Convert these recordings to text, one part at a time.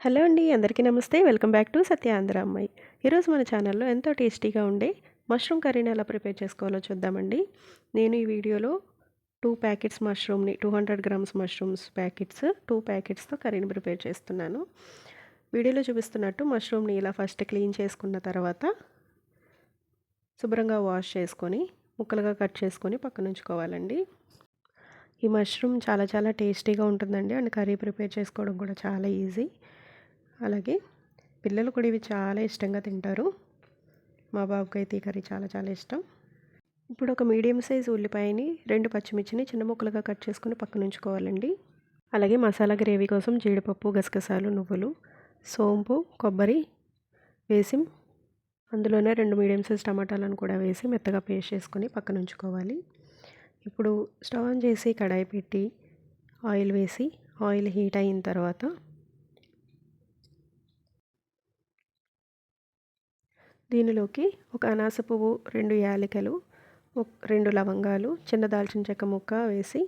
Hello అండి అందరికీ నమస్తే. వెల్కమ్ బ్యాక్ టు సత్యాంధ్ర అమ్మాయి. ఈరోజు మన ఛానల్లో ఎంతో టేస్టీగా ఉండే మష్రూమ్ కర్రీని ఎలా ప్రిపేర్ చేసుకోవాలో చూద్దామండి. నేను ఈ వీడియోలో two packets మష్రూమ్ని two hundred grams mushrooms packets two ప్యాకెట్స్తో కర్రీని ప్రిపేర్ చేస్తున్నాను. వీడియోలో చూపిస్తున్నట్టు మష్రూమ్ని ఇలా ఫస్ట్ క్లీన్ చేసుకున్న తర్వాత శుభ్రంగా వాష్ చేసుకొని ముక్కలుగా కట్ చేసుకొని పక్కన ఉంచుకోవాలండి. ఈ మష్రూమ్ చాలా చాలా టేస్టీగా ఉంటుందండి. అండ్ కర్రీ ప్రిపేర్ చేసుకోవడం కూడా చాలా ఈజీ. అలాగే పిల్లలు కూడా ఇవి చాలా ఇష్టంగా తింటారు. మా బాబుకి అయితే ఈ కర్రీ చాలా చాలా ఇష్టం. ఇప్పుడు ఒక మీడియం సైజ్ ఉల్లిపాయని రెండు పచ్చిమిర్చిని చిన్న ముక్కలుగా కట్ చేసుకుని పక్కన ఉంచుకోవాలండి. అలాగే మసాలా గ్రేవీ కోసం జీడిపప్పు గసగసాలు నువ్వులు సోంపు కొబ్బరి వేసి అందులోనే రెండు మీడియం సైజ్ టమాటాలను కూడా వేసి మెత్తగా పేస్ట్ చేసుకొని పక్కన ఉంచుకోవాలి. ఇప్పుడు స్టవ్ ఆన్ చేసి కడాయి పెట్టి ఆయిల్ వేసి ఆయిల్ హీట్ అయిన తర్వాత దీనిలోకి ఒక అనాస పువ్వు రెండు యాలకులు రెండు లవంగాలు చిన్న దాల్చిన చెక్క ముక్క వేసి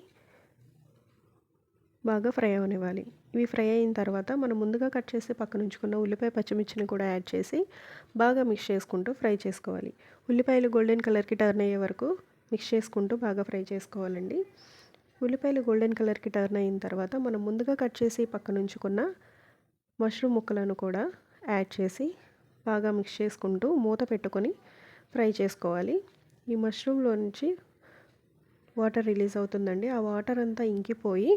బాగా ఫ్రై అవనివ్వాలి. ఇవి ఫ్రై అయిన తర్వాత మనం ముందుగా కట్ చేసి పక్కన ఉంచుకున్న ఉల్లిపాయ పచ్చిమిర్చిని కూడా యాడ్ చేసి బాగా మిక్స్ చేసుకుంటూ ఫ్రై చేసుకోవాలి. ఉల్లిపాయలు గోల్డెన్ కలర్కి టర్న్ అయ్యే వరకు మిక్స్ చేసుకుంటూ బాగా ఫ్రై చేసుకోవాలండి. ఉల్లిపాయలు గోల్డెన్ కలర్కి టర్న్ అయిన తర్వాత మనం ముందుగా కట్ చేసి పక్కన ఉంచుకున్న మష్రూమ్ ముక్కలను కూడా యాడ్ చేసి బాగా మిక్స్ చేసుకుంటూ మూత పెట్టుకొని ఫ్రై చేసుకోవాలి. ఈ మష్రూమ్లో నుంచి వాటర్ రిలీజ్ అవుతుందండి. ఆ వాటర్ అంతా ఇంకిపోయి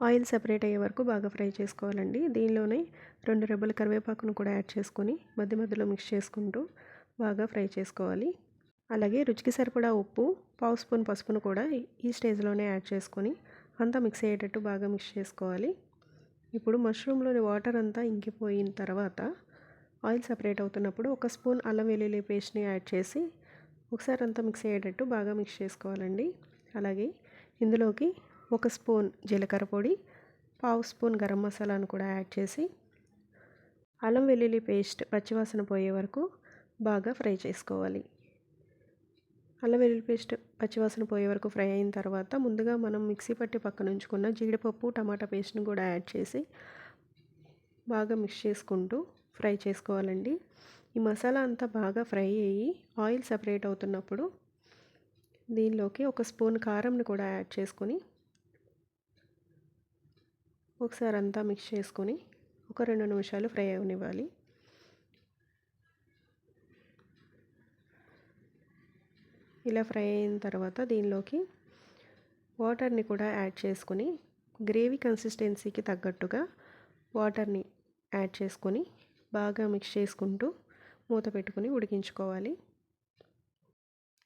ఆయిల్ సెపరేట్ అయ్యే వరకు బాగా ఫ్రై చేసుకోవాలండి. దీనిలోనే రెండు రెబ్బల కరివేపాకును కూడా యాడ్ చేసుకొని మధ్య మధ్యలో మిక్స్ చేసుకుంటూ బాగా ఫ్రై చేసుకోవాలి. అలాగే రుచికి సరిపడా ఉప్పు పావు స్పూన్ పసుపును కూడా ఈ స్టేజ్లోనే యాడ్ చేసుకొని అంతా మిక్స్ అయ్యేటట్టు బాగా మిక్స్ చేసుకోవాలి. ఇప్పుడు మష్రూమ్లోని వాటర్ అంతా ఇంకిపోయిన తర్వాత ఆయిల్ సపరేట్ అవుతున్నప్పుడు ఒక స్పూన్ అల్లం వెల్లుల్లి పేస్ట్ని యాడ్ చేసి ఒకసారి అంతా మిక్స్ అయ్యేటట్టు బాగా మిక్స్ చేసుకోవాలండి. అలాగే ఇందులోకి ఒక స్పూన్ జీలకర్ర పొడి పావు స్పూన్ గరం మసాలాను కూడా యాడ్ చేసి అల్లం వెల్లుల్లి పేస్ట్ పచ్చివాసన పోయే వరకు బాగా ఫ్రై చేసుకోవాలి. అల్లం వెల్లుల్లి పేస్ట్ పచ్చివాసన పోయే వరకు ఫ్రై అయిన తర్వాత ముందుగా మనం మిక్సీ పట్టి పక్కన ఉంచుకున్న జీడిపప్పు టమాటా పేస్ట్ని కూడా యాడ్ చేసి బాగా మిక్స్ చేసుకుంటూ ఫ్రై చేసుకోవాలండి. ఈ మసాలా అంతా బాగా ఫ్రై అయ్యి ఆయిల్ సపరేట్ అవుతున్నప్పుడు దీనిలోకి ఒక స్పూన్ కారంని కూడా యాడ్ చేసుకొని ఒకసారి అంతా మిక్స్ చేసుకొని ఒక రెండు నిమిషాలు ఫ్రై అవనివ్వాలి. ఇలా ఫ్రై అయిన తర్వాత దీనిలోకి వాటర్ని కూడా యాడ్ చేసుకొని గ్రేవీ కన్సిస్టెన్సీకి తగ్గట్టుగా వాటర్ని యాడ్ చేసుకొని బాగా మిక్స్ చేసుకుంటూ మూత పెట్టుకుని ఉడికించుకోవాలి.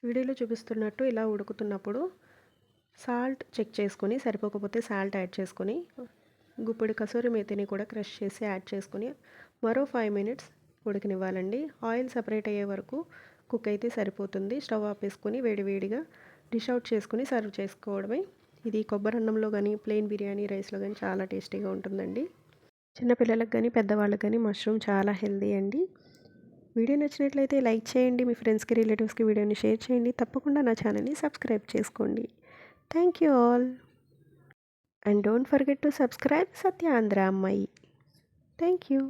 వీడియోలో చూపిస్తున్నట్టు ఇలా ఉడుకుతున్నప్పుడు సాల్ట్ చెక్ చేసుకొని సరిపోకపోతే సాల్ట్ యాడ్ చేసుకొని గుప్పిడి కసూరి మేతిని కూడా క్రష్ చేసి యాడ్ చేసుకొని మరో ఫైవ్ మినిట్స్ ఉడికనివ్వాలండి. ఆయిల్ సపరేట్ అయ్యే వరకు కుక్ అయితే సరిపోతుంది. స్టవ్ ఆపేసుకొని వేడివేడిగా డిష్ అవుట్ చేసుకుని సర్వ్ చేసుకోవడమే. ఇది కొబ్బరి అన్నంలో కానీ ప్లెయిన్ బిర్యానీ రైస్లో కానీ చాలా టేస్టీగా ఉంటుందండి. చిన్నపిల్లలకు కానీ పెద్దవాళ్ళకి కానీ మష్రూమ్ చాలా హెల్దీ అండి. వీడియో నచ్చినట్లయితే లైక్ చేయండి మీ ఫ్రెండ్స్కి రిలేటివ్స్కి వీడియోని షేర్ చేయండి. తప్పకుండా నా ఛానల్ని సబ్స్క్రైబ్ చేసుకోండి. Thank you all. And don't forget to subscribe Satya Andhra అమ్మాయి. Thank you.